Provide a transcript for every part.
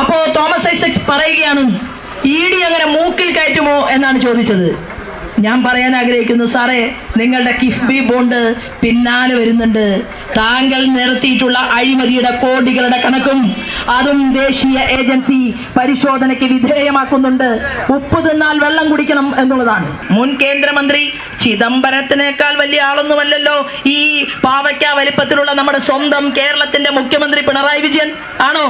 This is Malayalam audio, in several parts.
അപ്പോ തോമസ് ഐസക്സ് പറയുകയാണ് ഇ ഡി അങ്ങനെ മൂക്കിൽ കയറ്റുമോ എന്നാണ് ചോദിച്ചത്. ഞാൻ പറയാൻ ആഗ്രഹിക്കുന്നു സാറേ നിങ്ങളുടെ കിഫ്ബി ബോണ്ട് പിന്നാലെ വരുന്നുണ്ട്. താങ്കൾ നിർത്തിയിട്ടുള്ള അഴിമതിയുടെ കോടികളുടെ കണക്കും അതും ദേശീയ ഏജൻസി പരിശോധനയ്ക്ക് വിധേയമാക്കുന്നുണ്ട്. ഉപ്പ് തിന്നാൽ വെള്ളം കുടിക്കണം എന്നുള്ളതാണ്. മുൻ കേന്ദ്രമന്ത്രി ചിദംബരത്തിനേക്കാൾ വലിയ ആളൊന്നുമല്ലല്ലോ ഈ പാവയ്ക്ക വലിപ്പത്തിലുള്ള നമ്മുടെ സ്വന്തം കേരളത്തിന്റെ മുഖ്യമന്ത്രി പിണറായി വിജയൻ. ആണോ?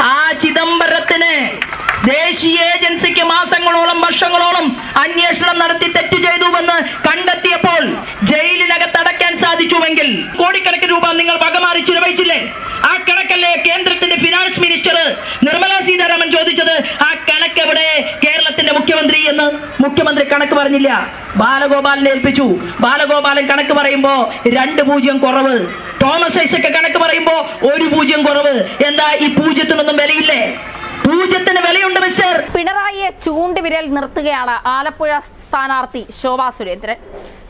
ആ ചിദംബരത്തിന് ദേശീയ ഏജൻസിക്ക് മാസങ്ങളോളം വർഷങ്ങളോളം അന്വേഷണം നടത്തി തെറ്റ് ചെയ്തുവെന്ന് കണ്ടെത്തിയപ്പോൾ ജയിലിനകത്ത് അടയ്ക്കാൻ സാധിച്ചുവെങ്കിൽ കോടിക്കണക്കിന് രൂപ നിങ്ങൾ വകമാറി ചിലവഴിച്ചില്ലേ? ആ കണക്കല്ലേ കേന്ദ്രത്തിന്റെ ഫിനാൻസ് മിനിസ്റ്റർ നിർമ്മല സീതാരാമൻ ചോദിച്ചത്? ആ കണക്ക് എവിടെ? കേരളത്തിന്റെ മുഖ്യമന്ത്രി എന്ന് മുഖ്യമന്ത്രി കണക്ക് പറഞ്ഞില്ല. ബാലഗോപാലിനെ ഏൽപ്പിച്ചു. ബാലഗോപാലൻ കണക്ക് പറയുമ്പോ രണ്ട് പൂജ്യം കുറവ്. തോമസ് ഐസക്ക് കണക്ക് പറയുമ്പോ ഒരു പൂജ്യം കുറവ്. എന്താ ഈ പൂജ്യത്തിനൊന്നും വിലയില്ലേ? പൂജ്യത്തിന് വിലയുണ്ട് മിസ്റ്റർ. പിണറായിയെ ചൂണ്ടുവിരൽ നിർത്തുകയാണ് ആലപ്പുഴ സ്ഥാനാർത്ഥി ശോഭാ സുരേന്ദ്രൻ.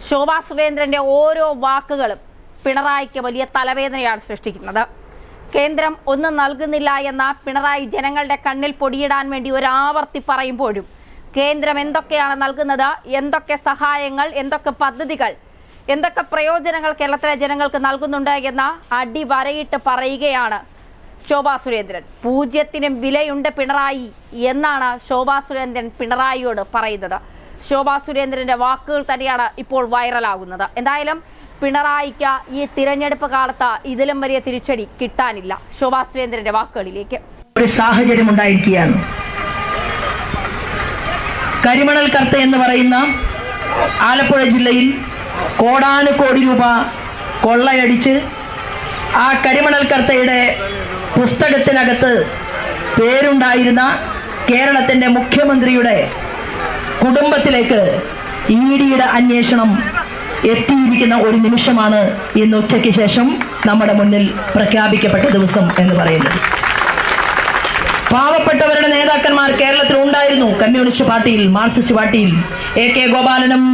ശോഭാ സുരേന്ദ്രന്റെ ഓരോ വാക്കുകളും പിണറായിക്ക് വലിയ തലവേദനയാണ് സൃഷ്ടിക്കുന്നത്. കേന്ദ്രം ഒന്നും നൽകുന്നില്ല എന്ന പിണറായി ജനങ്ങളുടെ കണ്ണിൽ പൊടിയിടാൻ വേണ്ടി ഒരു ആവർത്തി പറയുമ്പോഴും കേന്ദ്രം എന്തൊക്കെയാണ് നൽകുന്നത് എന്തൊക്കെ സഹായങ്ങൾ എന്തൊക്കെ പദ്ധതികൾ എന്തൊക്കെ പ്രയോജനങ്ങൾ കേരളത്തിലെ ജനങ്ങൾക്ക് നൽകുന്നുണ്ട് എന്ന അടിവരയിട്ട് പറയുകയാണ് ശോഭാ സുരേന്ദ്രൻ. പൂജ്യത്തിനും വിലയുണ്ട് പിണറായി എന്നാണ് ശോഭാ സുരേന്ദ്രൻ പിണറായിയോട് പറയുന്നത്. ശോഭാ സുരേന്ദ്രന്റെ വാക്കുകൾ തന്നെയാണ് ഇപ്പോൾ വൈറലാകുന്നത്. എന്തായാലും പിണറായിക്ക് ഈ തിരഞ്ഞെടുപ്പ് കാലത്ത് ഇതിലും വലിയ തിരിച്ചടി കിട്ടാനില്ല. ശോഭാ സുരേന്ദ്രന്റെ വാക്കുകളിലേക്ക്. ഒരു സാഹചര്യം ഉണ്ടായിരിക്കുകയാണ്. കരിമണൽ കർത്ത എന്ന് പറയുന്ന ആലപ്പുഴ ജില്ലയിൽ കോടാനുകോടി രൂപ കൊള്ളയടിച്ച് ആ കരിമണൽ കർത്തയുടെ പുസ്തകത്തിനകത്ത് പേരുണ്ടായിരുന്ന കേരളത്തിന്റെ മുഖ്യമന്ത്രിയുടെ കുടുംബത്തിലേക്ക് ഇ ഡിയുടെ അന്വേഷണം എത്തിയിരിക്കുന്ന ഒരു നിമിഷമാണ് ഇന്ന് ഉച്ചയ്ക്ക് ശേഷം നമ്മുടെ മുന്നിൽ പ്രഖ്യാപിക്കപ്പെട്ട ദിവസം എന്ന് പറയുന്നത്. പാവപ്പെട്ടവരുടെ നേതാക്കന്മാർ കേരളത്തിൽ ഉണ്ടായിരുന്നു കമ്മ്യൂണിസ്റ്റ് പാർട്ടിയിൽ മാർക്സിസ്റ്റ് പാർട്ടിയിൽ എ കെ ഗോപാലനും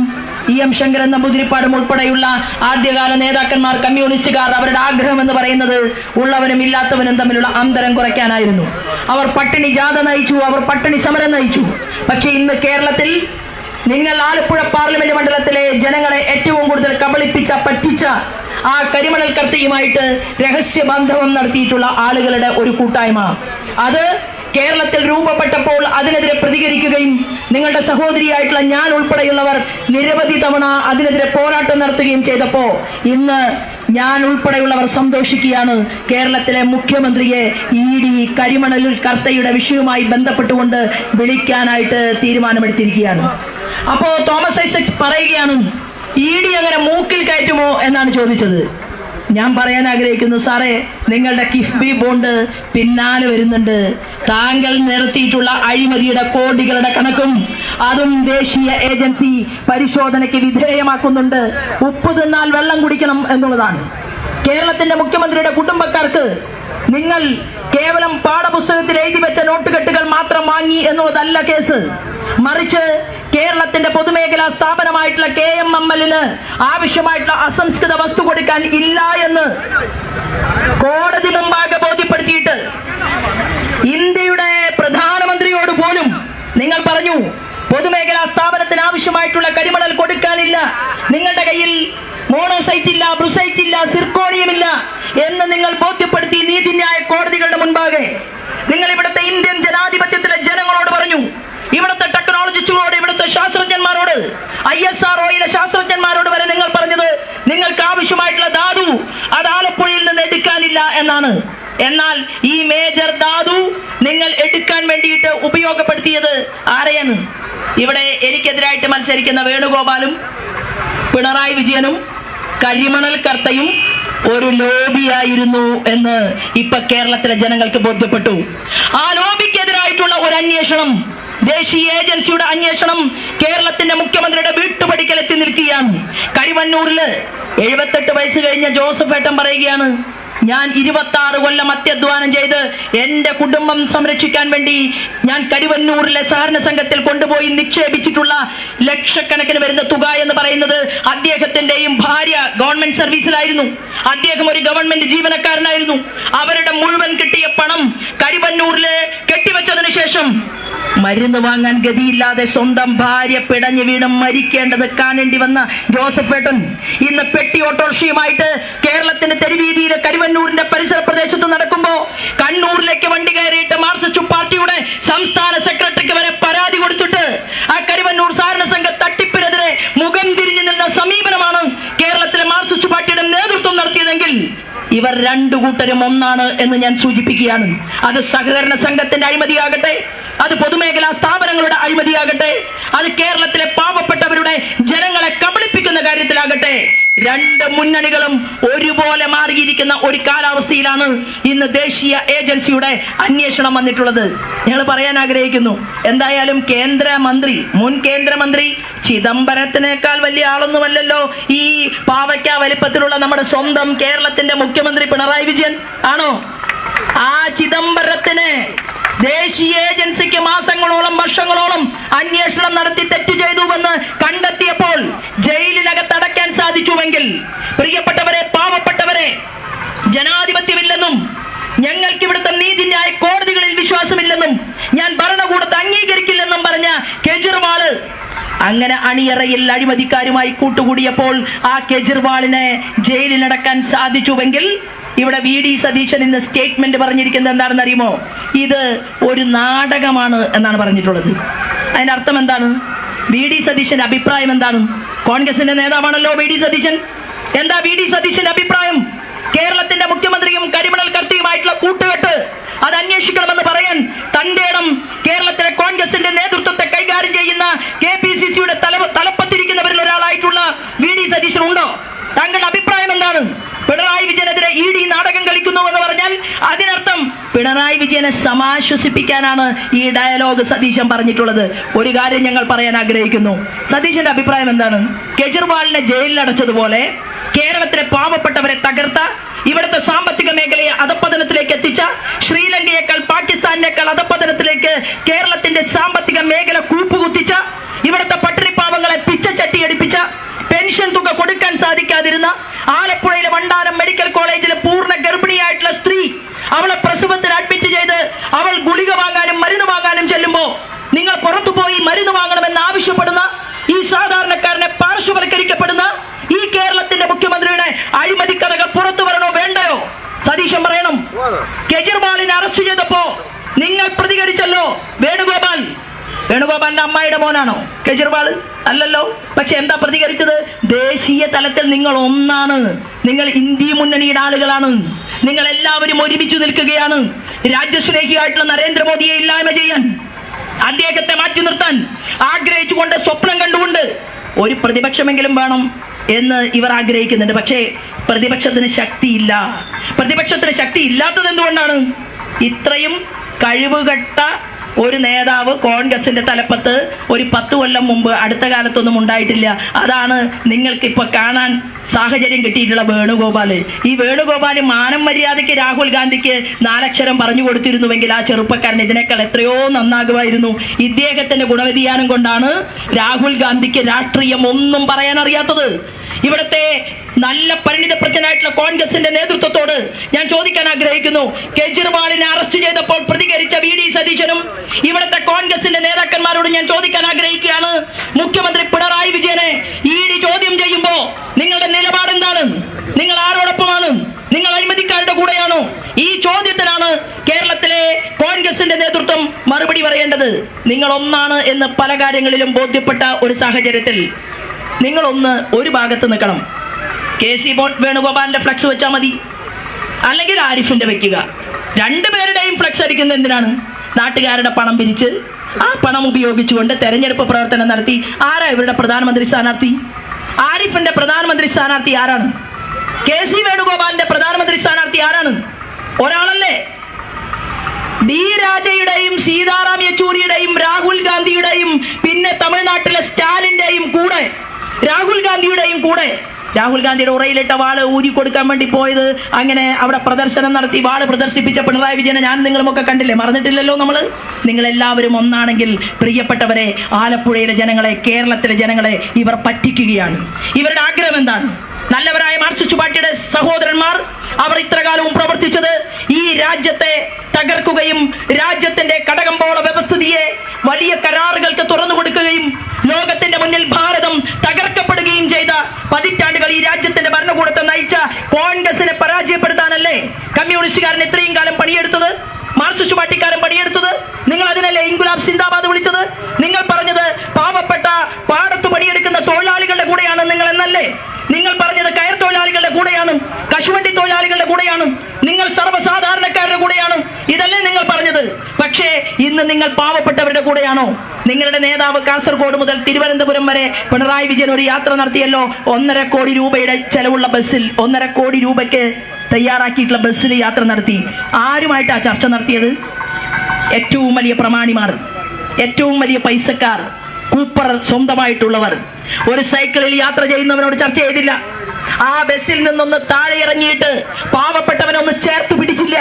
ഇ എം ശങ്കരൻ നമ്പൂതിരിപ്പാടും ഉൾപ്പെടെയുള്ള ആദ്യകാല നേതാക്കന്മാർ കമ്മ്യൂണിസ്റ്റുകാർ അവരുടെ ആഗ്രഹം എന്ന് പറയുന്നത് ഉള്ളവനും ഇല്ലാത്തവനും തമ്മിലുള്ള അന്തരം കുറയ്ക്കാനായിരുന്നു. അവർ പട്ടിണി ജാഥ നയിച്ചു അവർ പട്ടിണി സമരം നയിച്ചു. പക്ഷേ ഇന്ന് കേരളത്തിൽ നിങ്ങൾ ആലപ്പുഴ പാർലമെന്റ് മണ്ഡലത്തിലെ ജനങ്ങളെ ഏറ്റവും കൂടുതൽ കബളിപ്പിച്ച പറ്റിച്ച ആ കരിമണൽ കർത്തയുമായിട്ട് രഹസ്യ ബന്ധവം നടത്തിയിട്ടുള്ള ആളുകളുടെ ഒരു കൂട്ടായ്മ. അത് കേരളത്തിൽ രൂപപ്പെട്ടപ്പോൾ അതിനെതിരെ പ്രതികരിക്കുകയും നിങ്ങളുടെ സഹോദരിയായിട്ടുള്ള ഞാൻ ഉൾപ്പെടെയുള്ളവർ നിരവധി തവണ അതിനെതിരെ പോരാട്ടം നടത്തുകയും ചെയ്തപ്പോൾ ഇന്ന് ഞാൻ ഉൾപ്പെടെയുള്ളവർ സന്തോഷിക്കുകയാണ്. കേരളത്തിലെ മുഖ്യമന്ത്രിയെ ഇ ഡി കരിമണലിൽ കർത്തയുടെ വിഷയവുമായി ബന്ധപ്പെട്ടുകൊണ്ട് വിളിക്കാനായിട്ട് തീരുമാനമെടുത്തിരിക്കുകയാണ്. അപ്പോൾ തോമസ് ഐസക്സ് പറയുകയാണ് ഇ ഡി അങ്ങനെ മൂക്കിൽ കയറ്റുമോ? എന്നാണ് ചോദിച്ചത്. ഞാൻ പറയാൻ ആഗ്രഹിക്കുന്നു സാറേ നിങ്ങളുടെ കിഫ്ബി ബോണ്ട് പിന്നാലെ വരുന്നുണ്ട്. താങ്കൾ നിർത്തിയിട്ടുള്ള അഴിമതിയുടെ കോടികളുടെ കണക്കും അതും ദേശീയ ഏജൻസി പരിശോധനയ്ക്ക് വിധേയമാക്കുന്നുണ്ട്. ഉപ്പ് തിന്നാൽ വെള്ളം കുടിക്കണം എന്നുള്ളതാണ്. കേരളത്തിന്റെ മുഖ്യമന്ത്രിയുടെ കുടുംബക്കാർക്ക് നിങ്ങൾ കേവലം പാഠപുസ്തകത്തിൽ എഴുതി വെച്ച നോട്ടുകെട്ടുകൾ മാത്രം വാങ്ങി എന്നുള്ളതല്ല കേസ്. മറിച്ച് കേരളത്തിന്റെ പൊതുമേഖലാ സ്ഥാപനമായിട്ടുള്ള കെ എം എം എല്ലിന് ആവശ്യമായിട്ടുള്ള അസംസ്കൃത വസ്തു കൊടുക്കാൻ ഇല്ല എന്ന് കോടതി മുമ്പാകെ ബോധ്യപ്പെടുത്തിയിട്ട് ഇന്ത്യയുടെ പ്രധാനമന്ത്രിയോട് പോലും നിങ്ങൾ പറഞ്ഞു പൊതുമേഖലാ സ്ഥാപനത്തിന് ആവശ്യമായിട്ടുള്ള കരിമണൽ കൊടുക്കാനില്ല നിങ്ങളുടെ കയ്യിൽ മോണോസൈറ്റ് ഇല്ല ബ്രുസൈറ്റ് ഇല്ല സിർക്കോണിയം ഇല്ല എന്ന് നിങ്ങൾ ബോധ്യപ്പെടുത്തി നീതിന്യായ കോടതികളുടെ മുൻപാകെ. നിങ്ങൾ ഇവിടുത്തെ ഇന്ത്യൻ ജനാധിപത്യത്തിലെ ജനങ്ങളോട് പറഞ്ഞു ഇവിടുത്തെ ടെക്നോളജിസ്റ്റുകളോട് ശാസ്ത്രജ്ഞന്മാരോട് ഐ എസ് ആർ ഒയിലെ ശാസ്ത്രജ്ഞന്മാരോട് വരെ നിങ്ങൾ പറഞ്ഞത് നിങ്ങൾക്ക് ആവശ്യമായിട്ടുള്ള ധാതു അത് ആലപ്പുഴയിൽ നിന്ന് എടുക്കാനില്ല എന്നാണ്. എന്നാൽ ഈ മേജർ ധാതു നിങ്ങൾ എടുക്കാൻ വേണ്ടിയിട്ട് ഉപയോഗപ്പെടുത്തിയത് ആരെയാണ്? ഇവിടെ എനിക്കെതിരായിട്ട് മത്സരിക്കുന്ന വേണുഗോപാലും പിണറായി വിജയനും കരിമണൽ കർത്തയും ഒരു ലോബിയായിരുന്നു എന്ന് ഇപ്പൊ കേരളത്തിലെ ജനങ്ങൾക്ക് ബോധ്യപ്പെട്ടു. ആ ലോബിക്കെതിരായിട്ടുള്ള ഒരു അന്വേഷണം ദേശീയ ഏജൻസിയുടെ അന്വേഷണം കേരളത്തിന്റെ മുഖ്യമന്ത്രിയുടെ വീട്ടുപടിക്കൽ എത്തി നിൽക്കുകയാണ്. കരിവന്നൂരിൽ എഴുപത്തെട്ട് വയസ്സ് കഴിഞ്ഞ ജോസഫ് ഏട്ടൻ പറയുകയാണ് ഞാൻ ഇരുപത്തി ആറ് കൊല്ലം അത്യധ്വാനം ചെയ്ത് എന്റെ കുടുംബം സംരക്ഷിക്കാൻ വേണ്ടി ഞാൻ കരുവന്നൂരിലെ സഹകരണ സംഘത്തിൽ കൊണ്ടുപോയി നിക്ഷേപിച്ചിട്ടുള്ള ലക്ഷക്കണക്കിന് വരുന്ന തുക എന്ന് പറയുന്നത് അദ്ദേഹത്തിന്റെയും ഭാര്യ ഗവൺമെന്റ് സർവീസിലായിരുന്നു. അദ്ദേഹം ഒരു ഗവൺമെന്റ് ജീവനക്കാരനായിരുന്നു. അവരുടെ മുഴുവൻ കിട്ടിയ പണം കരിവന്നൂരിലെ ശേഷം മരുന്ന് വാങ്ങാൻ ഗതിയില്ലാതെ സ്വന്തം ഭാര്യ പിടഞ്ഞു വീണ് മരിക്കേണ്ടത് കാണേണ്ടി വന്ന ജോസഫ് ഏട്ടൻ. ഇന്ന് പെട്ടി ഓട്ടോറിക്ഷയുമായിട്ട് കേരളത്തിന്റെ തെരുവീതിയിലെ കരുവന്നൂരിന്റെ പരിസര പ്രദേശത്ത് നടക്കുമ്പോ കണ്ണൂരിലേക്ക് വണ്ടി കയറിയിട്ട് മാർസിസ്റ്റ് പാർട്ടിയുടെ സംസ്ഥാന സെക്രട്ടറിക്ക് വരെ പരാതി കൊടുത്തിട്ട് ആ കരുവന്നൂർ സാരണ സംഘ തട്ടിപ്പിനെതിരെ മുഖം തിരിഞ്ഞു നിന്ന സമീപനമാണ് കേരളത്തിലെ മാർസിസ്റ്റ് പാർട്ടിയുടെ നേതൃത്വം നടത്തിയതെങ്കിൽ ഇവർ രണ്ടു കൂട്ടരും ഒന്നാണ് എന്ന് ഞാൻ സൂചിപ്പിക്കുകയാണ്. അത് സഹകരണ സംഘത്തിന്റെ അഴിമതിയാകട്ടെ അത് പൊതുമേഖലാ സ്ഥാപനങ്ങളുടെ അഴിമതിയാകട്ടെ അത് കേരളത്തിലെ പാവപ്പെട്ടവരുടെ ജനങ്ങളെ കബളിപ്പിക്കുന്ന കാര്യത്തിലാകട്ടെ. രണ്ട് മുന്നണികളും ഒരുപോലെ മാറിയിരിക്കുന്ന ഒരു കാലാവസ്ഥയിലാണ് ഇന്ന് ദേശീയ ഏജൻസിയുടെ അന്വേഷണം വന്നിട്ടുള്ളത്. ഞങ്ങൾ പറയാൻ ആഗ്രഹിക്കുന്നു എന്തായാലും കേന്ദ്രമന്ത്രി മുൻ കേന്ദ്രമന്ത്രി ചിദംബരത്തിനേക്കാൾ വലിയ ആളൊന്നുമല്ലല്ലോ ഈ പാവയ്ക്ക വലിപ്പത്തിലുള്ള നമ്മുടെ സ്വന്തം കേരളത്തിന്റെ മുഖ്യമന്ത്രി പിണറായി വിജയൻ ആണോ? ആ ചിദംബരത്തിന് ദേശീയ ഏജൻസിക്ക് മാസങ്ങളോളം വർഷങ്ങളോളം അന്വേഷണം നടത്തി തെറ്റ് ചെയ്തുവെന്ന് കണ്ടെത്തിയപ്പോൾ ജയിലിനകത്ത് അടയ്ക്കാൻ സാധിച്ചുവെങ്കിൽ പ്രിയപ്പെട്ടവരെ പാവപ്പെട്ടവരെ ജനാധിപത്യമില്ലെന്നും ഞങ്ങൾക്ക് ഇവിടുത്തെ നീതിന്യായ കോടതികളിൽ വിശ്വാസമില്ലെന്നും ഞാൻ ഭരണകൂടത്തെ അംഗീകരിക്കില്ലെന്നും പറഞ്ഞ കെജ്രിവാൾ അങ്ങനെ അണിയറയിൽ അഴിമതിക്കാരുമായി കൂട്ടുകൂടിയപ്പോൾ ആ കെജ്രിവാളിനെ ജയിലിലടക്കാൻ സാധിച്ചുവെങ്കിൽ ഇവിടെ വി ഡി സതീശൻ ഇന്ന് സ്റ്റേറ്റ്മെന്റ് പറഞ്ഞിരിക്കുന്നത് എന്താണെന്ന് അറിയുമോ? ഇത് ഒരു നാടകമാണ് എന്നാണ് പറഞ്ഞിട്ടുള്ളത്. അതിന്റെ അർത്ഥം എന്താണ്? വി ഡി സതീശന്റെ അഭിപ്രായം എന്താണ്? കോൺഗ്രസിന്റെ നേതാവാണല്ലോ വി ഡി സതീശൻ. എന്താ വി ഡി സതീശന്റെ അഭിപ്രായം? കേരളത്തിന്റെ മുഖ്യമന്ത്രിയും കരിമണൽ കർത്തിയുമായിട്ടുള്ള കൂട്ടുകെട്ട് അത് അന്വേഷിക്കണമെന്ന് പറയാൻ തന്റെ ഇടം കേരളത്തിലെ കോൺഗ്രസിന്റെ നേതൃത്വത്തെ കൈകാര്യം ചെയ്യുന്ന കെ പി സി സിയുടെ തല തലപ്പത്തിരിക്കുന്നവരിൽ ഒരാളായിട്ടുള്ള വി ഡി സതീശൻ ഉണ്ടോ? താങ്കളുടെ അഭിപ്രായം എന്താണ്? പിണറായി വിജയനെതിരെ ഇ ഡി നാടകം കളിക്കുന്നു എന്ന് പറഞ്ഞാൽ അതിനർത്ഥം പിണറായി വിജയനെ സമാശ്വസിപ്പിക്കാനാണ് ഈ ഡയലോഗ് സതീശൻ പറഞ്ഞിട്ടുള്ളത്. ഒരു കാര്യം ഞങ്ങൾ പറയാൻ ആഗ്രഹിക്കുന്നു. സതീശന്റെ അഭിപ്രായം എന്താണ്? കെജ്രിവാളിനെ ജയിലിൽ അടച്ചതുപോലെ കേരളത്തിലെ പാവപ്പെട്ടവരെ തകർത്ത ഇവിടുത്തെ സാമ്പത്തിക മേഖലയെ അധപ്പതനത്തിലേക്ക് എത്തിച്ച ശ്രീലങ്കയേക്കാൾ പാകിസ്ഥാനേക്കാൾ അധപ്പതനത്തിലേക്ക് കേരളത്തിന്റെ സാമ്പത്തിക മേഖല കൂപ്പുകുത്തിച്ച ഇവിടുത്തെ പട്ടിണി പാവങ്ങളെ പിച്ചച്ചട്ടി അടിപ്പിച്ച പെൻഷൻ തുക കൊടുക്കാൻ സാധിക്കാതിരുന്ന ആലപ്പുഴയിലെ വണ്ടാനം മെഡിക്കൽ കോളേജിലെ പൂർണ ഗർഭിണിയായിട്ടുള്ള സ്ത്രീ അവളെ അഡ്മിറ്റ് ചെയ്ത് അവൾ ഗുളിക വാങ്ങാനും മരുന്ന് വാങ്ങാനും ചെല്ലുമ്പോൾ നിങ്ങൾ പുറത്തു പോയി മരുന്ന് വാങ്ങണമെന്ന് ആവശ്യപ്പെടുന്ന ഈ സാധാരണക്കാരനെ പാർശ്വവൽക്കരിക്കപ്പെടുന്ന ഈ കേരളത്തിന്റെ മുഖ്യമന്ത്രിയുടെ അഴിമതി കഥകൾ പുറത്തു വരണോ വേണ്ടയോ? സതീശൻ പറയണം. കെജ്രിവാളിനെ അറസ്റ്റ് ചെയ്തപ്പോ നിങ്ങൾ പ്രതികരിച്ചല്ലോ വേണുഗോപാൽ. വേണുഗോപാലിന്റെ അമ്മായിയുടെ മോനാണോ? കെജ്രിവാൾ അല്ലല്ലോ. പക്ഷെ എന്താ പ്രതികരിച്ചത്? ദേശീയ തലത്തിൽ നിങ്ങൾ ഒന്നാണ്. നിങ്ങൾ ഇന്ത്യ മുന്നണിയുടെ ആളുകളാണ്. നിങ്ങൾ എല്ലാവരും ഒരുമിച്ച് നിൽക്കുകയാണ്. രാജ്യസ്നേഹിയായിട്ടുള്ള നരേന്ദ്രമോദിയെ ഇല്ലായ്മ ചെയ്യാൻ അദ്ദേഹത്തെ മാറ്റി നിർത്താൻ ആഗ്രഹിച്ചുകൊണ്ട് സ്വപ്നം കണ്ടുകൊണ്ട് ഒരു പ്രതിപക്ഷമെങ്കിലും വേണം എന്ന് ഇവർ ആഗ്രഹിക്കുന്നുണ്ട്. പക്ഷേ പ്രതിപക്ഷത്തിന് ശക്തിയില്ല. പ്രതിപക്ഷത്തിന് ശക്തി ഇല്ലാത്തത് എന്തുകൊണ്ടാണ്? ഇത്രയും കഴിവുകെട്ട ഒരു നേതാവ് കോൺഗ്രസിന്റെ തലപ്പത്ത് ഒരു പത്ത് കൊല്ലം മുമ്പ് അടുത്ത കാലത്തൊന്നും ഉണ്ടായിട്ടില്ല. അതാണ് നിങ്ങൾക്ക് ഇപ്പൊ കാണാൻ സാഹചര്യം കിട്ടിയിട്ടുള്ള വേണുഗോപാൽ ഈ വേണുഗോപാൽ മാനം മര്യാദയ്ക്ക് രാഹുൽ ഗാന്ധിക്ക് നാലക്ഷരം പറഞ്ഞു കൊടുത്തിരുന്നുവെങ്കിൽ ആ ചെറുപ്പക്കാരൻ ഇതിനേക്കാൾ എത്രയോ നന്നാകുമായിരുന്നു. ഇദ്ദേഹത്തിന്റെ ഗുണവ്യതിയാനം കൊണ്ടാണ് രാഹുൽ ഗാന്ധിക്ക് രാഷ്ട്രീയം ഒന്നും പറയാൻ അറിയാത്തത് ഇവിടുത്തെ നല്ല പരിണിതപ്രജ്ഞനായിട്ടുള്ള കോൺഗ്രസിന്റെ നേതൃത്വത്തോട് ഞാൻ ചോദിക്കാൻ ആഗ്രഹിക്കുന്നു. കെജ്രിവാളിനെ അറസ്റ്റ് ചെയ്തപ്പോൾ പ്രതികരിച്ച വി ഡി സതീശനും ഇവിടുത്തെ കോൺഗ്രസിന്റെ നേതാക്കന്മാരോട് ഞാൻ ചോദിക്കാൻ ആഗ്രഹിക്കുകയാണ്. മുഖ്യമന്ത്രി പിണറായി വിജയനെ ഇ ഡി ചോദ്യം ചെയ്യുമ്പോൾ നിങ്ങളുടെ നിലപാട് എന്താണ് നിങ്ങൾ ആരോടൊപ്പമാണ്? നിങ്ങൾ അഴിമതിക്കാരുടെ കൂടെയാണോ? ഈ ചോദ്യത്തിനാണ് കേരളത്തിലെ കോൺഗ്രസിന്റെ നേതൃത്വം മറുപടി പറയേണ്ടത്. നിങ്ങൾ ഒന്നാണ് എന്ന് പല കാര്യങ്ങളിലും ബോധ്യപ്പെട്ട ഒരു സാഹചര്യത്തിൽ. നിങ്ങളൊന്ന് ഒരു ഭാഗത്ത് നിൽക്കണം. കെ സി വേണുഗോപാലിന്റെ ഫ്ലക്സ് വെച്ചാൽ മതി. അല്ലെങ്കിൽ ആരിഫിന്റെ വെക്കുക. രണ്ടുപേരുടെയും ഫ്ലക്സ് അടിക്കുന്നത് എന്തിനാണ്? നാട്ടുകാരുടെ പണം പിരിച്ച് ആ പണം ഉപയോഗിച്ചുകൊണ്ട് തെരഞ്ഞെടുപ്പ് പ്രവർത്തനം നടത്തി. ആരാ ഇവരുടെ പ്രധാനമന്ത്രി സ്ഥാനാർത്ഥി? ആരിഫിന്റെ പ്രധാനമന്ത്രി സ്ഥാനാർത്ഥി ആരാണ്? കെ സി വേണുഗോപാലിന്റെ പ്രധാനമന്ത്രി സ്ഥാനാർത്ഥി ആരാണ്? ഒരാളല്ലേ. ഡി രാജയുടെയും സീതാറാം യെച്ചൂരിയുടെയും രാഹുൽ ഗാന്ധിയുടെയും പിന്നെ തമിഴ്നാട്ടിലെ സ്റ്റാലിന്റെയും കൂടെ. രാഹുൽ ഗാന്ധിയുടെയും കൂടെ. രാഹുൽ ഗാന്ധിയുടെ ഉറയിലിട്ട വാൾ ഊരി കൊടുക്കാൻ വേണ്ടി പോയത് അങ്ങനെ അവിടെ പ്രദർശനം നടത്തി വാൾ പ്രദർശിപ്പിച്ച പിണറായി വിജയനെ ഞാൻ നിങ്ങളുമൊക്കെ കണ്ടില്ലേ? മറന്നിട്ടില്ലല്ലോ നമ്മൾ നിങ്ങളെല്ലാവരും ഒന്നാണെങ്കിൽ പ്രിയപ്പെട്ടവരെ ആലപ്പുഴയിലെ ജനങ്ങളെ കേരളത്തിലെ ജനങ്ങളെ ഇവർ പറ്റിക്കുകയാണ്. ഇവരുടെ ആഗ്രഹം എന്താണ്? നല്ലവരായ മാർക്സിസ്റ്റ് പാർട്ടിയുടെ സഹോദരന്മാർ അവർ ഇത്രകാലവും പ്രവർത്തിച്ചത് ഈ രാജ്യത്തെ തകർക്കുകയും രാജ്യത്തിന്റെ കടകമ്പോള വ്യവസ്ഥിതിയെ വലിയ കരാറുകൾക്ക് തുറന്നു കൊടുക്കുകയും ലോകത്തിന്റെ മുന്നിൽ ഭാരതം തകർക്കപ്പെടുകയും ചെയ്ത പതിറ്റാണ്ടുകൾ ഈ രാജ്യത്തിന്റെ ഭരണകൂടത്തെ നയിച്ച കോൺഗ്രസിനെ പരാജയപ്പെടുത്താനല്ലേ കമ്മ്യൂണിസ്റ്റുകാരൻ ഇത്രയും കാലം പണിയെടുത്തത്? മാർക്സിസ്റ്റ് പാർട്ടിക്കാരൻ പണിയെടുത്തത്? നിങ്ങൾ അതിനല്ലേ ഇൻകുലാബ് സിന്ദാബാദ് വിളിച്ചത്? നിങ്ങൾ പറഞ്ഞത് പാവപ്പെട്ട പാടത്ത് നിങ്ങൾ എന്നല്ലേ നിങ്ങൾ പറഞ്ഞത് കയർ തൊഴിലാളികളുടെ കൂടെയാണ് കശുവണ്ടി തൊഴിലാളികളുടെ കൂടെയാണ് നിങ്ങൾ സർവസാധാരണക്കാരുടെ കൂടെയാണ്. ഇതല്ലേ നിങ്ങൾ പറഞ്ഞത്. പക്ഷേ ഇന്ന് നിങ്ങൾ പാവപ്പെട്ടവരുടെ കൂടെയാണോ? നിങ്ങളുടെ നേതാവ് കാസർഗോഡ് മുതൽ തിരുവനന്തപുരം വരെ പിണറായി വിജയൻ ഒരു യാത്ര നടത്തിയല്ലോ. ഒന്നര കോടി രൂപയുടെ ചെലവുള്ള ബസ്സിൽ ഒന്നര കോടി രൂപയ്ക്ക് തയ്യാറാക്കിയിട്ടുള്ള ബസ്സിൽ യാത്ര നടത്തി. ആരുമായിട്ടാണ് ചർച്ച നടത്തിയത്? ഏറ്റവും വലിയ പ്രമാണിമാർ ഏറ്റവും വലിയ പൈസക്കാർ കൂപ്പർ സ്വന്തമായിട്ടുള്ളവർ. ഒരു സൈക്കിളിൽ യാത്ര ചെയ്യുന്നവനോട് ചർച്ച ചെയ്തില്ല. ആ ബസ്സിൽ നിന്നൊന്ന് താഴെ ഇറങ്ങിയിട്ട് പാവപ്പെട്ടവനൊന്ന് ചേർത്ത് പിടിച്ചില്ല.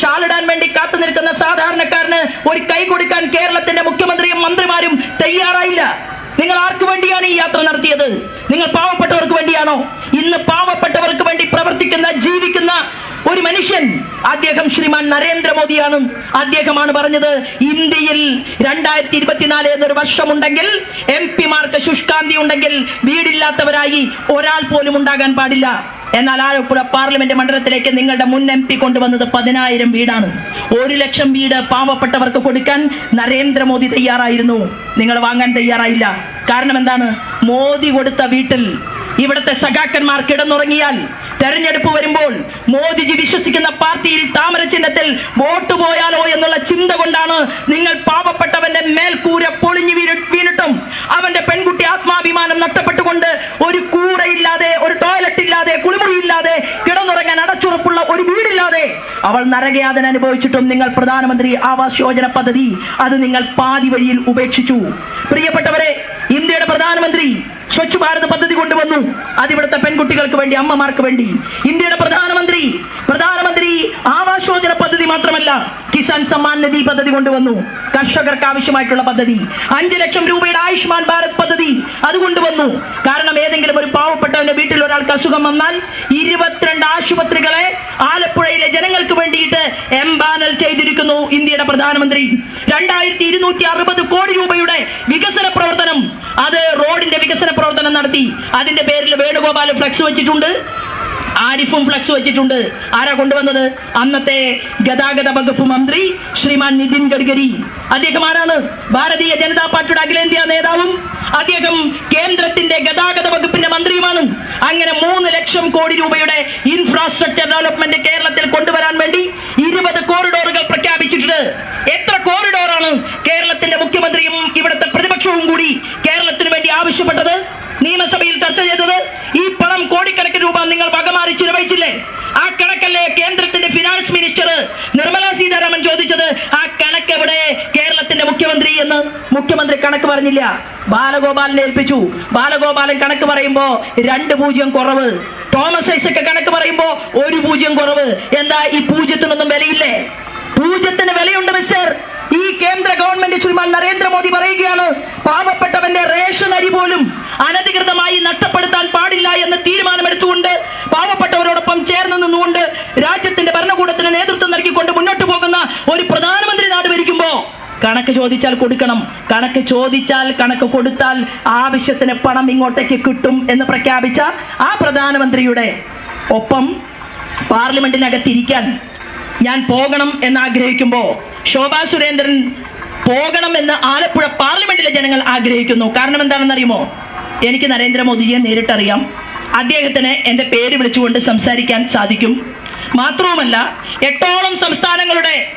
ഷാളിടാൻ വേണ്ടി കാത്തു നിൽക്കുന്ന സാധാരണക്കാരന് ഒരു കൈ കൊടുക്കാൻ കേരളത്തിന്റെ മുഖ്യമന്ത്രിയും മന്ത്രിമാരും തയ്യാറായില്ല. നിങ്ങൾ ആർക്ക് വേണ്ടിയാണ് ഈ യാത്ര നടത്തിയത്? നിങ്ങൾ പാവപ്പെട്ടവർക്ക് വേണ്ടിയാണോ? ഇന്ന് പാവപ്പെട്ടവർക്ക് വേണ്ടി പ്രവർത്തിക്കുന്ന ജീവിക്കുന്ന ഒരു മനുഷ്യൻ അദ്ദേഹം ശ്രീമാൻ നരേന്ദ്രമോദിയാണ്. അദ്ദേഹമാണ് പറഞ്ഞത് ഇന്ത്യയിൽ രണ്ടായിരത്തി ഇരുപത്തിനാല് എന്നൊരു വർഷമുണ്ടെങ്കിൽ എം പിമാർക്ക് ശുഷ്കാന്തി ഉണ്ടെങ്കിൽ വീടില്ലാത്തവരായി ഒരാൾ പോലും ഉണ്ടാകാൻ പാടില്ല. എന്നാൽ ആലപ്പുഴ പാർലമെന്റ് മണ്ഡലത്തിലേക്ക് നിങ്ങളുടെ മുൻ എം പി കൊണ്ടുവന്നത് പതിനായിരം വീടാണ്. ഒരു ലക്ഷം വീട് പാവപ്പെട്ടവർക്ക് കൊടുക്കാൻ നരേന്ദ്രമോദി തയ്യാറായിരുന്നു. നിങ്ങൾ വാങ്ങാൻ തയ്യാറായില്ല. കാരണം എന്താണ്? മോദി കൊടുത്ത വീട്ടിൽ ഇവിടുത്തെ സഖാക്കന്മാർ കിടന്നുറങ്ങിയാൽ തെരഞ്ഞെടുപ്പ് വരുമ്പോൾ മോദിജി വിശ്വസിക്കുന്ന പാർട്ടിയിൽ താമര ചിഹ്നത്തിൽ വോട്ട് പോയാലോ എന്നുള്ള ചിന്ത കൊണ്ടാണ് നിങ്ങൾ പാവപ്പെട്ടവന്റെ മേൽക്കൂര പൊളിഞ്ഞു വീണ വീണിട്ടും അവന്റെ പെൺകുട്ടി ആത്മാഭിമാനം നഷ്ടപ്പെട്ടുകൊണ്ട് ഒരു കൂരയില്ലാതെ ഒരു ടോയ്ലറ്റ് ഇല്ലാതെ കുളിമുറിയില്ലാതെ കിടന്നുറങ്ങാൻ അടച്ചുറപ്പുള്ള ഒരു വീടില്ലാതെ അവൾ നരകയാതന അനുഭവിച്ചിട്ടും നിങ്ങൾ പ്രധാനമന്ത്രി ആവാസ് യോജന പദ്ധതി അത് നിങ്ങൾ പാതി വഴിയിൽ ഉപേക്ഷിച്ചു. പ്രിയപ്പെട്ടവരെ ഇന്ത്യയുടെ പ്രധാനമന്ത്രി സ്വച്ഛ് ഭാരത് പദ്ധതി കൊണ്ടുവന്നു. അതിവിടുത്തെ പെൺകുട്ടികൾക്ക് വേണ്ടി അമ്മമാർക്ക് വേണ്ടി. ഇന്ത്യയുടെ പ്രധാനമന്ത്രി പ്രധാനമന്ത്രി ആവാസ് യോജന പദ്ധതി മാത്രമല്ല കിസാൻ സമ്മാൻ നിധി പദ്ധതി കൊണ്ടുവന്നു. കർഷകർക്ക് ആവശ്യമായിട്ടുള്ള പദ്ധതി. അഞ്ചു ലക്ഷം രൂപയുടെ ആയുഷ്മാൻ ഭാരത് പദ്ധതി അത് കൊണ്ടുവന്നു. കാരണം ഏതെങ്കിലും ഒരു പാവപ്പെട്ടവന്റെ വീട്ടിൽ ഒരാൾക്ക് അസുഖം വന്നാൽ ഇരുപത്തിരണ്ട് ആശുപത്രികളെ ആലപ്പുഴയിലെ ജനങ്ങൾക്ക് വേണ്ടിയിട്ട് എംപാനൽ ചെയ്തിരിക്കുന്നു ഇന്ത്യയുടെ പ്രധാനമന്ത്രി. രണ്ടായിരത്തി ഇരുന്നൂറ്റി അറുപത് കോടി രൂപയുടെ വികസന പ്രവർത്തനം അത് റോഡിന്റെ വികസന പ്രവർത്തനം നടത്തി. അതിന്റെ പേരിൽ വേണുഗോപാൽ ഫ്ലക്സ് വെച്ചിട്ടുണ്ട്. ആരിഫും ഫ്ലക്സ് വെച്ചിട്ടുണ്ട്. ആരാ കൊണ്ടുവന്നത്? അന്നത്തെ ഗതാഗത വകുപ്പ് മന്ത്രി ശ്രീമാൻ നിതിൻ ഗഡ്കരി. അദ്ദേഹം ആരാണ്? ഭാരതീയ ജനതാ പാർട്ടിയുടെ അഖിലേന്ത്യാ നേതാവും അദ്ദേഹം കേന്ദ്രത്തിന്റെ ഗതാഗത വകുപ്പിന്റെ മന്ത്രിയുമാണ്. അങ്ങനെ മൂന്ന് ലക്ഷം കോടി രൂപയുടെ ഇൻഫ്രാസ്ട്രക്ചർ ഡെവലപ്മെന്റ് കേരളത്തിൽ കൊണ്ടുവരാൻ വേണ്ടി ഇരുപത് കോറിഡോറുകൾ പ്രഖ്യാപിച്ചിട്ടുണ്ട്. എത്ര കോറിഡോറാണ് കേരളത്തിന്റെ മുഖ്യമന്ത്രിയും ഇവിടുത്തെ പ്രതിപക്ഷവും കൂടി കേരളത്തിന് വേണ്ടി ആവശ്യപ്പെട്ടത്? നിയമസഭയിൽ ചർച്ച ചെയ്തത് ഈ പണം കോടിക്കണക്കിന് രൂപ നിങ്ങൾ വകമാറി ചിലവഴിച്ചില്ലേ ആ കണക്കല്ലേ കേന്ദ്രത്തിന്റെ ഫിനാൻസ് മിനിസ്റ്റർ നിർമ്മല സീതാരാമൻ ചോദിച്ചത് ആ കണക്ക് എവിടെ കേരളത്തിന്റെ മുഖ്യമന്ത്രി എന്ന് മുഖ്യമന്ത്രി കണക്ക് പറഞ്ഞില്ല. ബാലഗോപാലിനെ ഏൽപ്പിച്ചു. ബാലഗോപാലൻ കണക്ക് പറയുമ്പോ രണ്ട് പൂജ്യം കുറവ്. തോമസ് ഐസക് കണക്ക് പറയുമ്പോ ഒരു പൂജ്യം കുറവ്. എന്താ ഈ പൂജ്യത്തിനൊന്നും വിലയില്ലേ? പൂജ്യത്തിന് വിലയുണ്ട് മിസ്റ്റർ. ഈ കേന്ദ്ര ഗവൺമെന്റ് ശ്രീമാൻ നരേന്ദ്രമോദി പറയുകയാണ് പാവപ്പെട്ടവന്റെ റേഷൻ അരി പോലും അനധികൃതമായി നഷ്ടപ്പെടുത്താൻ പാടില്ല എന്ന് തീരുമാനമെടുത്തുകൊണ്ട് പാവപ്പെട്ടവരോടൊപ്പം ചേർന്ന് നിന്നുകൊണ്ട് രാജ്യത്തിന്റെ ഭരണകൂടത്തിന് നേതൃത്വം നൽകിക്കൊണ്ട് മുന്നോട്ട് പോകുന്ന ഒരു പ്രധാനമന്ത്രി നാട് ഭരിക്കുമ്പോ കണക്ക് ചോദിച്ചാൽ കൊടുക്കണം. കണക്ക് ചോദിച്ചാൽ കണക്ക് കൊടുത്താൽ ആവശ്യത്തിന് പണം ഇങ്ങോട്ടേക്ക് കിട്ടും എന്ന് പ്രഖ്യാപിച്ച ആ പ്രധാനമന്ത്രിയുടെ ഒപ്പം പാർലമെന്റിനകത്തിരിക്കാൻ ഞാൻ പോകണം എന്ന് ആഗ്രഹിക്കുമ്പോൾ ശോഭാ സുരേന്ദ്രൻ പോകണം എന്ന് ആലപ്പുഴ പാർലമെന്റിലെ ജനങ്ങൾ ആഗ്രഹിക്കുന്നു. കാരണം എന്താണെന്ന് അറിയുമോ എനിക്ക് നരേന്ദ്രമോദിയെ നേരിട്ടറിയാം. അദ്ദേഹത്തിന് എന്റെ പേര് വിളിച്ചുകൊണ്ട് സംസാരിക്കാൻ സാധിക്കും. മാത്രവുമല്ല എട്ടോളം സംസ്ഥാനങ്ങളുടെ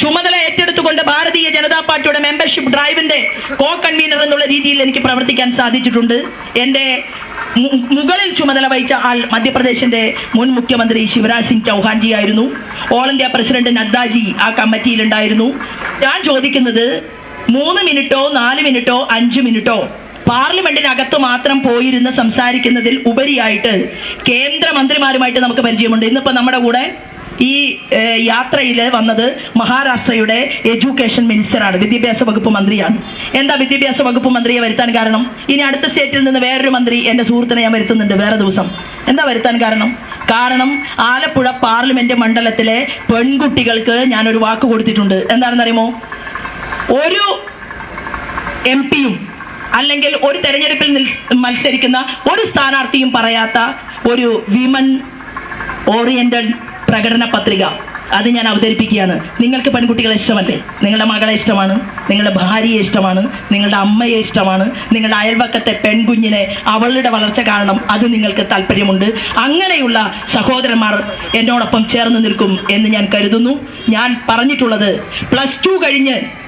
ചുമതല ഏറ്റെടുത്തുകൊണ്ട് ഭാരതീയ ജനതാ പാർട്ടിയുടെ മെമ്പർഷിപ്പ് ഡ്രൈവിന്റെ കോ കൺവീനർ എന്നുള്ള രീതിയിൽ എനിക്ക് പ്രവർത്തിക്കാൻ സാധിച്ചിട്ടുണ്ട്. എന്റെ മുകളിൽ ചുമതല വഹിച്ച ആൾ മധ്യപ്രദേശിന്റെ മുൻ മുഖ്യമന്ത്രി ശിവരാജ് സിംഗ് ചൗഹാൻജി ആയിരുന്നു. ഓൾ ഇന്ത്യ പ്രസിഡന്റ് നദ്ദാജി ആ കമ്മിറ്റിയിൽ ഉണ്ടായിരുന്നു. ഞാൻ ചോദിക്കുന്നത് മൂന്ന് മിനിറ്റോ നാല് മിനിറ്റോ അഞ്ച് മിനിറ്റോ പാർലമെന്റിനകത്ത് മാത്രം പോയിരുന്ന് സംസാരിക്കുന്നതിൽ ഉപരിയായിട്ട് കേന്ദ്രമന്ത്രിമാരുമായിട്ട് നമുക്ക് പരിചയമുണ്ട്. ഇന്നിപ്പോൾ നമ്മുടെ കൂടെ ഈ യാത്രയിൽ വന്നത് മഹാരാഷ്ട്രയുടെ എഡ്യൂക്കേഷൻ മിനിസ്റ്ററാണ് വിദ്യാഭ്യാസ വകുപ്പ് മന്ത്രിയാണ്. എന്താ വിദ്യാഭ്യാസ വകുപ്പ് മന്ത്രിയെ വരുത്താൻ കാരണം? ഇനി അടുത്ത സ്റ്റേറ്റിൽ നിന്ന് വേറൊരു മന്ത്രി എന്റെ സുഹൃത്തിനെ ഞാൻ വരുത്തുന്നുണ്ട് വേറെ ദിവസം. എന്താ വരുത്താൻ കാരണം? കാരണം ആലപ്പുഴ പാർലമെന്റ് മണ്ഡലത്തിലെ പെൺകുട്ടികൾക്ക് ഞാനൊരു വാക്ക് കൊടുത്തിട്ടുണ്ട്. എന്താണെന്ന് അറിയുമോ ഒരു എം പിയും അല്ലെങ്കിൽ ഒരു തെരഞ്ഞെടുപ്പിൽ മത്സരിക്കുന്ന ഒരു സ്ഥാനാർത്ഥിയും പറയാത്ത ഒരു വിമൻ ഓറിയന്റഡ് പ്രകടന പത്രിക. അത് ഞാൻ അവതരിപ്പിക്കുകയാണ്. നിങ്ങൾക്ക് പെൺകുട്ടികളെ ഇഷ്ടമല്ലേ? നിങ്ങളുടെ മകളെ ഇഷ്ടമാണ്. നിങ്ങളുടെ ഭാര്യയെ ഇഷ്ടമാണ്. നിങ്ങളുടെ അമ്മയെ ഇഷ്ടമാണ്. നിങ്ങളുടെ അയൽവക്കത്തെ പെൺകുഞ്ഞിനെ അവളുടെ വളർച്ച കാണണം അത് നിങ്ങൾക്ക് താല്പര്യമുണ്ട്. അങ്ങനെയുള്ള സഹോദരന്മാർ എന്നോടൊപ്പം ചേർന്ന് നിൽക്കും എന്ന് ഞാൻ കരുതുന്നു. ഞാൻ പറഞ്ഞിട്ടുള്ളത് പ്ലസ് ടു കഴിഞ്ഞ്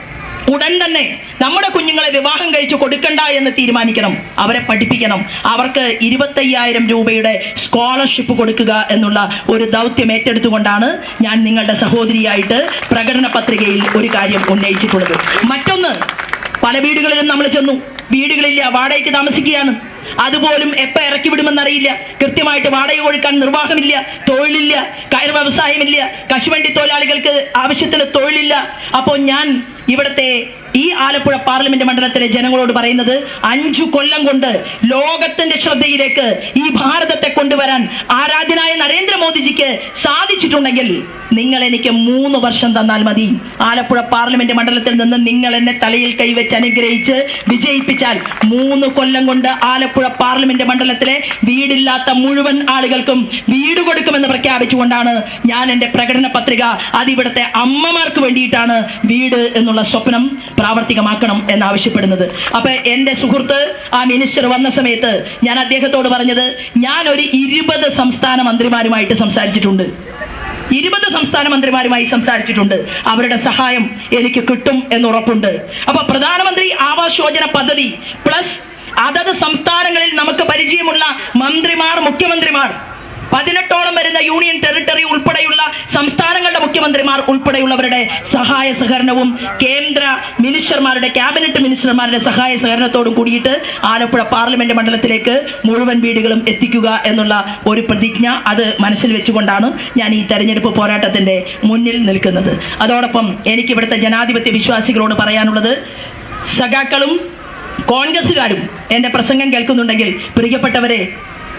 ഉടൻ തന്നെ നമ്മുടെ കുഞ്ഞുങ്ങളെ വിവാഹം കഴിച്ചു കൊടുക്കണ്ട എന്ന് തീരുമാനിക്കണം. അവരെ പഠിപ്പിക്കണം. അവർക്ക് ഇരുപത്തയ്യായിരം രൂപയുടെ സ്കോളർഷിപ്പ് കൊടുക്കുക എന്നുള്ള ഒരു ദൗത്യം ഏറ്റെടുത്തുകൊണ്ടാണ് ഞാൻ നിങ്ങളുടെ സഹോദരിയായിട്ട് പ്രകടന പത്രികയിൽ ഒരു കാര്യം ഉന്നയിച്ചിട്ടുള്ളത്. മറ്റൊന്ന് പല വീടുകളിലും നമ്മൾ ചെന്നു. വീടുകളില്ല വാടകയ്ക്ക് താമസിക്കുകയാണ്. അതുപോലും എപ്പ ഇറക്കി വിടുമെന്നറിയില്ല. കൃത്യമായിട്ട് വാടക കൊടുക്കാൻ നിർവാഹമില്ല തൊഴിലില്ല കയർ വ്യവസായമില്ല കശുവണ്ടി തൊഴിലാളികൾക്ക് ആവശ്യത്തിന് തൊഴിലില്ല. അപ്പോൾ ഞാൻ ഇവിടുത്തെ ഈ ആലപ്പുഴ പാർലമെന്റ് മണ്ഡലത്തിലെ ജനങ്ങളോട് പറയുന്നത് അഞ്ചു കൊല്ലം കൊണ്ട് ലോകത്തിന്റെ ശ്രദ്ധയിലേക്ക് ഈ ഭാരതത്തെ കൊണ്ടുവരാൻ ആരാധ്യനായ നരേന്ദ്രമോദിജിക്ക് സാധിച്ചിട്ടുണ്ടെങ്കിൽ നിങ്ങൾ എനിക്ക് മൂന്ന് വർഷം തന്നാൽ മതി. ആലപ്പുഴ പാർലമെന്റ് മണ്ഡലത്തിൽ നിന്ന് നിങ്ങൾ എന്നെ തലയിൽ കൈവച്ച് അനുഗ്രഹിച്ച് വിജയിപ്പിച്ചാൽ മൂന്ന് കൊല്ലം കൊണ്ട് ആലപ്പുഴ പാർലമെന്റ് മണ്ഡലത്തിലെ വീടില്ലാത്ത മുഴുവൻ ആളുകൾക്കും വീട് കൊടുക്കുമെന്ന് പ്രഖ്യാപിച്ചുകൊണ്ടാണ് ഞാൻ എന്റെ പ്രകടന പത്രിക അത് ഇവിടുത്തെ അമ്മമാർക്ക് വേണ്ടിയിട്ടാണ് വീട് എന്നുള്ള സ്വപ്നം പ്രാവർത്തികമാക്കണം എന്നാവശ്യപ്പെടുന്നത്. അപ്പൊ എന്റെ സുഹൃത്ത് ആ മിനിസ്റ്റർ വന്ന സമയത്ത് ഞാൻ അദ്ദേഹത്തോട് പറഞ്ഞത് ഞാൻ ഒരു ഇരുപത് സംസ്ഥാന മന്ത്രിമാരുമായിട്ട് സംസാരിച്ചിട്ടുണ്ട്. ഇരുപത് സംസ്ഥാന മന്ത്രിമാരുമായി സംസാരിച്ചിട്ടുണ്ട്. അവരുടെ സഹായം എനിക്ക് കിട്ടും എന്ന് ഉറപ്പുണ്ട് അപ്പൊ പ്രധാനമന്ത്രി ആവാസ് യോജന പദ്ധതി പ്ലസ് അതത് സംസ്ഥാനങ്ങളിൽ നമുക്ക് പരിചയമുള്ള മന്ത്രിമാർ മുഖ്യമന്ത്രിമാർ പതിനെട്ടോളം വരുന്ന യൂണിയൻ ടെറിട്ടറി ഉൾപ്പെടെയുള്ള സംസ്ഥാനങ്ങളുടെ മുഖ്യമന്ത്രിമാർ ഉൾപ്പെടെയുള്ളവരുടെ സഹായ സഹകരണവും കേന്ദ്ര മിനിസ്റ്റർമാരുടെ ക്യാബിനറ്റ് മിനിസ്റ്റർമാരുടെ സഹായ സഹകരണത്തോടും കൂടിയിട്ട് ആലപ്പുഴ പാർലമെന്റ് മണ്ഡലത്തിലേക്ക് മുഴുവൻ വീടുകളും എത്തിക്കുക എന്നുള്ള ഒരു പ്രതിജ്ഞ അത് മനസ്സിൽ വെച്ചുകൊണ്ടാണ് ഞാൻ ഈ തെരഞ്ഞെടുപ്പ് പോരാട്ടത്തിന്റെ മുന്നിൽ നിൽക്കുന്നത്. അതോടൊപ്പം എനിക്ക് ഇവിടുത്തെ ജനാധിപത്യ വിശ്വാസികളോട് പറയാനുള്ളത് സഖാക്കളും കോൺഗ്രസ്സുകാരും എന്റെ പ്രസംഗം കേൾക്കുന്നുണ്ടെങ്കിൽ പ്രിയപ്പെട്ടവരെ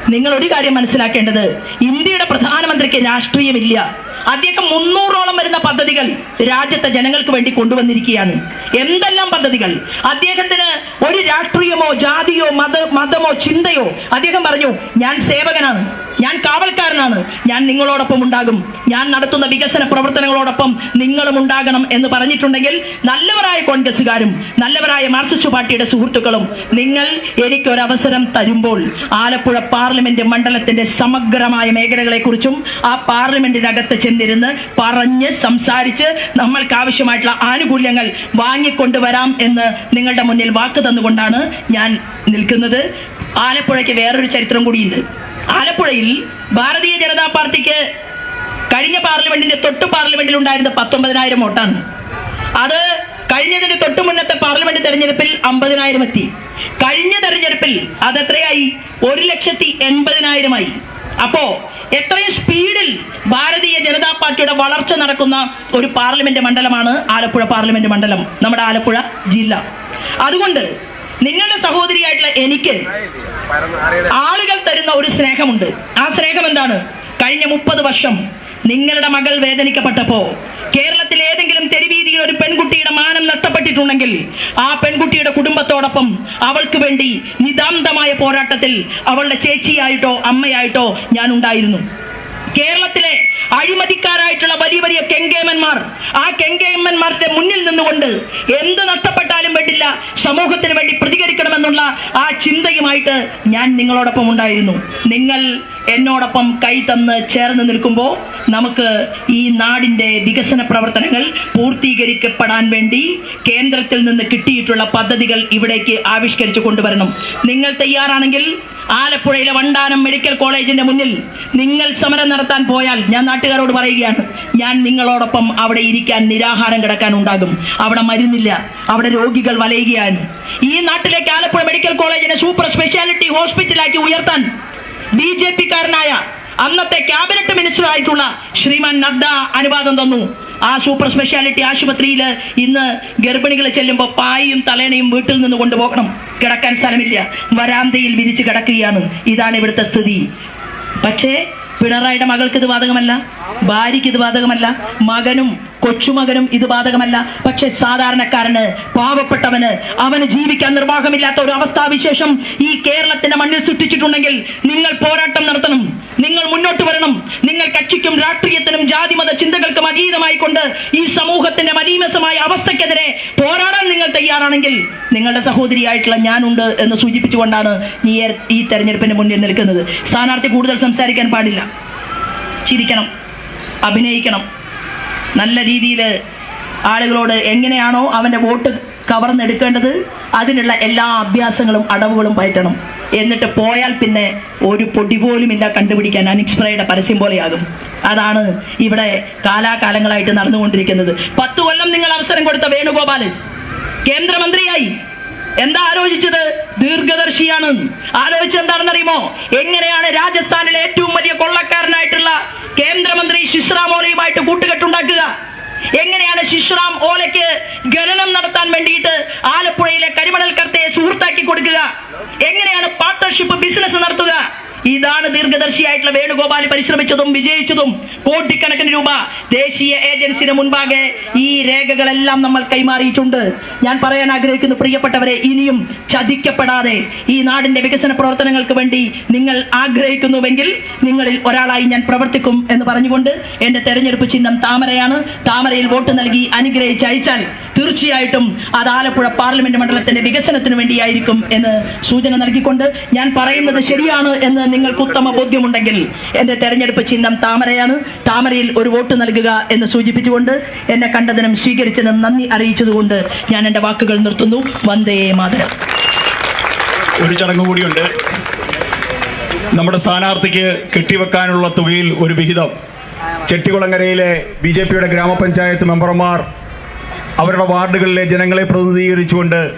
നിങ്ങൾ ഒരു കാര്യം മനസ്സിലാക്കേണ്ടത് ഇന്ത്യയുടെ പ്രധാനമന്ത്രിക്ക് രാഷ്ട്രീയമില്ല. അദ്ദേഹം മുന്നൂറോളം വരുന്ന പദ്ധതികൾ രാജ്യത്തെ ജനങ്ങൾക്ക് വേണ്ടി കൊണ്ടുവന്നിരിക്കുകയാണ്. എന്തെല്ലാം പദ്ധതികൾ? അദ്ദേഹത്തിന് ഒരു രാഷ്ട്രീയമോ ജാതിയോ മത മതമോ ചിന്തയോ അദ്ദേഹം പറഞ്ഞു ഞാൻ സേവകനാണ്. ഞാൻ കാവൽക്കാരനാണ്. ഞാൻ നിങ്ങളോടൊപ്പം ഉണ്ടാകും. ഞാൻ നടത്തുന്ന വികസന പ്രവർത്തനങ്ങളോടൊപ്പം നിങ്ങളും ഉണ്ടാകണം എന്ന് പറഞ്ഞിട്ടുണ്ടെങ്കിൽ നല്ലവരായ കോൺഗ്രസ്സുകാരും നല്ലവരായ മാർക്സിസ്റ്റ് പാർട്ടിയുടെ സുഹൃത്തുക്കളും നിങ്ങൾ എനിക്കൊരവസരം തരുമ്പോൾ ആലപ്പുഴ പാർലമെന്റ് മണ്ഡലത്തിന്റെ സമഗ്രമായ മേഖലകളെക്കുറിച്ചും ആ പാർലമെന്റിനകത്ത് ചെന്നിരുന്ന് പറഞ്ഞ് സംസാരിച്ച് നമ്മൾക്ക് ആവശ്യമായിട്ടുള്ള ആനുകൂല്യങ്ങൾ വാങ്ങിക്കൊണ്ടുവരാം എന്ന് നിങ്ങളുടെ മുന്നിൽ വാക്ക് തന്നുകൊണ്ടാണ് ഞാൻ നിൽക്കുന്നത്. ആലപ്പുഴയ്ക്ക് വേറൊരു ചരിത്രം കൂടിയുണ്ട്. ആലപ്പുഴയിൽ ഭാരതീയ ജനതാ പാർട്ടിക്ക് കഴിഞ്ഞ പാർലമെന്റിന്റെ തൊട്ട് പാർലമെന്റിൽ ഉണ്ടായിരുന്ന പത്തൊമ്പതിനായിരം വോട്ടാണ്. അത് കഴിഞ്ഞതിന് തൊട്ട് മുന്നത്തെ പാർലമെന്റ് തെരഞ്ഞെടുപ്പിൽ അമ്പതിനായിരം എത്തി. കഴിഞ്ഞ തെരഞ്ഞെടുപ്പിൽ അത് എത്രയായി? ഒരു ലക്ഷത്തി എൺപതിനായിരമായി അപ്പോ എത്രയും സ്പീഡിൽ ഭാരതീയ ജനതാ പാർട്ടിയുടെ വളർച്ച നടക്കുന്ന ഒരു പാർലമെന്റ് മണ്ഡലമാണ് ആലപ്പുഴ പാർലമെന്റ് മണ്ഡലം നമ്മുടെ ആലപ്പുഴ ജില്ല. അതുകൊണ്ട് നിങ്ങളുടെ സഹോദരിയായിട്ടുള്ള എനിക്ക് ആളുകൾ തരുന്ന ഒരു സ്നേഹമുണ്ട്. ആ സ്നേഹം എന്താണ്? കഴിഞ്ഞ മുപ്പത് വർഷം നിങ്ങളുടെ മകൾ വേദനിക്കപ്പെട്ടപ്പോ കേരളത്തിൽ ഏതെങ്കിലും തെരുവീതിയിൽ ഒരു പെൺകുട്ടിയുടെ മാനം നഷ്ടപ്പെട്ടിട്ടുണ്ടെങ്കിൽ ആ പെൺകുട്ടിയുടെ കുടുംബത്തോടൊപ്പം അവൾക്ക് വേണ്ടി നിതാന്തമായ പോരാട്ടത്തിൽ അവളുടെ ചേച്ചിയായിട്ടോ അമ്മയായിട്ടോ ഞാൻ ഉണ്ടായിരുന്നു. കേരളത്തിലെ അഴിമതിക്കാരായിട്ടുള്ള വലിയ വലിയ കെങ്കേമന്മാർ. ആ കെങ്കേമന്മാരുടെ മുന്നിൽ നിന്നുകൊണ്ട് എന്ത് നഷ്ടപ്പെട്ടാലും വേണ്ടില്ല സമൂഹത്തിന് വേണ്ടി പ്രതികരിക്കണമെന്നുള്ള ആ ചിന്തയുമായിട്ട് ഞാൻ നിങ്ങളോടൊപ്പം ഉണ്ടായിരുന്നു. നിങ്ങൾ എന്നോടൊപ്പം കൈ തന്ന് ചേർന്ന് നിൽക്കുമ്പോൾ നമുക്ക് ഈ നാടിന്റെ വികസന പ്രവർത്തനങ്ങൾ പൂർത്തീകരിക്കപ്പെടാൻ വേണ്ടി കേന്ദ്രത്തിൽ നിന്ന് കിട്ടിയിട്ടുള്ള പദ്ധതികൾ ഇവിടേക്ക് ആവിഷ്കരിച്ചു കൊണ്ടുവരണം. നിങ്ങൾ തയ്യാറാണെങ്കിൽ ആലപ്പുഴയിലെ വണ്ടാനം മെഡിക്കൽ കോളേജിന്റെ മുന്നിൽ നിങ്ങൾ സമരം നടത്താൻ പോയാൽ ഞാൻ നാട്ടുകാരോട് പറയുകയാണ് ഞാൻ നിങ്ങളോടൊപ്പം അവിടെ ഇരിക്കാൻ നിരാഹാരം കിടക്കാൻ ഉണ്ടാകും. അവിടെ മരുന്നില്ല അവിടെ രോഗികൾ വലയുകയാണ്. ഈ നാട്ടിലേക്ക് ആലപ്പുഴ മെഡിക്കൽ കോളേജിനെ സൂപ്പർ സ്പെഷ്യാലിറ്റി ഹോസ്പിറ്റലാക്കി ഉയർത്താൻ ബി ജെ പിക്കാരനായ അന്നത്തെ ക്യാബിനറ്റ് മിനിസ്റ്റർ ആയിട്ടുള്ള ശ്രീമാൻ നദ്ദ അനുവാദം തന്നു. ആ സൂപ്പർ സ്പെഷ്യാലിറ്റി ആശുപത്രിയിൽ ഇന്ന് ഗർഭിണികൾ ചെല്ലുമ്പോൾ പായയും തലേണയും വീട്ടിൽ നിന്ന് കൊണ്ടുപോകണം. കിടക്കാൻ സ്ഥലമില്ല. വരാന്തയിൽ വിരിച്ച് കിടക്കുകയാണ്. ഇതാണ് ഇവിടുത്തെ സ്ഥിതി. പക്ഷേ പിണറായിയുടെ മകൾക്ക് ഇത് ബാധകമല്ല ഭാര്യയ്ക്ക് ഇത് ബാധകമല്ല മകനും കൊച്ചുമകനും ഇത് ബാധകമല്ല. പക്ഷെ സാധാരണക്കാരന് പാവപ്പെട്ടവന് അവന് ജീവിക്കാൻ നിർവാഹമില്ലാത്ത ഒരു അവസ്ഥാവിശേഷം ഈ കേരളത്തിന്റെ മണ്ണിൽ സൃഷ്ടിച്ചിട്ടുണ്ടെങ്കിൽ നിങ്ങൾ പോരാട്ടം നടത്തണം നിങ്ങൾ മുന്നോട്ട് വരണം നിങ്ങൾ കക്ഷിക്കും രാഷ്ട്രീയത്തിനും ജാതിമത ചിന്തകൾക്കും അതീതമായി കൊണ്ട് ഈ സമൂഹത്തിന്റെ തയ്യാറാണെങ്കിൽ നിങ്ങളുടെ സഹോദരിയായിട്ടുള്ള ഞാനുണ്ട് എന്ന് സൂചിപ്പിച്ചുകൊണ്ടാണ് ഈ ഈ തെരഞ്ഞെടുപ്പിന് മുന്നിൽ നിൽക്കുന്നത്. സ്ഥാനാർത്ഥി കൂടുതൽ സംസാരിക്കാൻ പാടില്ല. ചിരിക്കണം. അഭിനയിക്കണം. നല്ല രീതിയിൽ ആളുകളോട് എങ്ങനെയാണോ അവന്റെ വോട്ട് കവർന്നെടുക്കേണ്ടത് അതിനുള്ള എല്ലാ അഭ്യാസങ്ങളും അടവുകളും പയറ്റണം. എന്നിട്ട് പോയാൽ പിന്നെ ഒരു പൊടി പോലുമില്ല കണ്ടുപിടിക്കാൻ. അനിക്സ്പ്രയുടെ പരസ്യം പോലെയാകും. അതാണ് ഇവിടെ കാലാകാലങ്ങളായിട്ട് നടന്നുകൊണ്ടിരിക്കുന്നത്. പത്ത് കൊല്ലം നിങ്ങൾ അവസരം കൊടുത്ത വേണുഗോപാലൻ കേന്ദ്രമന്ത്രിയായി. എന്താ ആലോചിച്ചത്? ദീർഘദർശിയാണ്. ആലോചിച്ചത് എന്താണെന്നറിയുമോ? എങ്ങനെയാണ് രാജസ്ഥാനിലെ ഏറ്റവും വലിയ കൊള്ളക്കാരനായിട്ടുള്ള കേന്ദ്രമന്ത്രി ശിശ്രാം ഓലയുമായിട്ട് കൂട്ടുകെട്ടുണ്ടാക്കുക? എങ്ങനെയാണ് ശിശ്രാം ഓലയ്ക്ക് ഖനനം നടത്താൻ വേണ്ടിയിട്ട് ആലപ്പുഴയിലെ കരിമണൽ കർത്തയെ സുഹൃത്താക്കി കൊടുക്കുക? എങ്ങനെയാണ് പാർട്ട്ണർഷിപ്പ് ബിസിനസ് നടത്തുക? ഇതാണ് ദീർഘദർശിയായിട്ടുള്ള വേണുഗോപാൽ പരിശ്രമിച്ചതും വിജയിച്ചതും കോടിക്കണക്കിന് രൂപ ദേശീയ ഏജൻസിന് മുൻപാകെ ഈ രേഖകളെല്ലാം നമ്മൾ കൈമാറിയിട്ടുണ്ട്. ഞാൻ പറയാൻ ആഗ്രഹിക്കുന്നു പ്രിയപ്പെട്ടവരെ ഇനിയും ചതിക്കപ്പെടാതെ ഈ നാടിന്റെ വികസന പ്രവർത്തനങ്ങൾക്ക് വേണ്ടി നിങ്ങൾ ആഗ്രഹിക്കുന്നുവെങ്കിൽ നിങ്ങളിൽ ഒരാളായി ഞാൻ പ്രവർത്തിക്കും എന്ന് പറഞ്ഞുകൊണ്ട് എന്റെ തെരഞ്ഞെടുപ്പ് ചിഹ്നം താമരയാണ്. താമരയിൽ വോട്ട് നൽകി അനുഗ്രഹിച്ച് അയച്ചാൽ തീർച്ചയായിട്ടും അത് ആലപ്പുഴ പാർലമെന്റ് മണ്ഡലത്തിന്റെ വികസനത്തിന് വേണ്ടിയായിരിക്കും എന്ന് സൂചന നൽകിക്കൊണ്ട് ഞാൻ പറയുന്നത് ശരിയാണ് എന്ന് നിങ്ങൾക്ക് ഉത്തമ ബോധ്യമുണ്ടെങ്കിൽ എന്റെ തെരഞ്ഞെടുപ്പ് ചിഹ്നം താമരയാണ്. താമരയിൽ ഒരു വോട്ട് നൽകുക എന്ന് സൂചിപ്പിച്ചുകൊണ്ട് എന്നെ കണ്ടതിനും സ്വീകരിച്ചതിനും നന്ദി അറിയിച്ചതുകൊണ്ട് ഞാൻ എന്റെ വാക്കുകൾ നിർത്തുന്നു. വന്ദേ മാതരം. ഒരു ചടങ്ങ് കൂടിയുണ്ട്. നമ്മുടെ സ്ഥാനാർത്ഥിക്ക് കെട്ടിവെക്കാനുള്ള തുകയിൽ ഒരു വിഹിതം. ചെട്ടികുളങ്ങരയിലെ ബി ജെ പിയുടെ ഗ്രാമപഞ്ചായത്ത് മെമ്പർമാർ അവരുടെ വാർഡുകളിലെ ജനങ്ങളെ പ്രതിനിധീകരിച്ചുകൊണ്ട്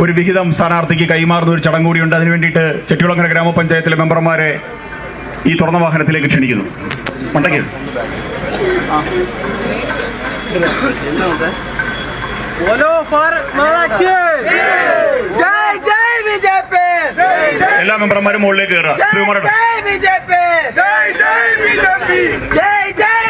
ഒരു വിഹിതം സ്ഥാനാർത്ഥിക്ക് കൈമാറുന്ന ഒരു ചടങ്ങ് കൂടിയുണ്ട്. അതിന് വേണ്ടിയിട്ട് ചെട്ടിയുളങ്ങര ഗ്രാമപഞ്ചായത്തിലെ മെമ്പർമാരെ ഈ തുറന്ന വാഹനത്തിലേക്ക് ക്ഷണിക്കുന്നു. എല്ലാ മെമ്പർമാരും മുകളിലേക്ക് കയറുക. ജയ്.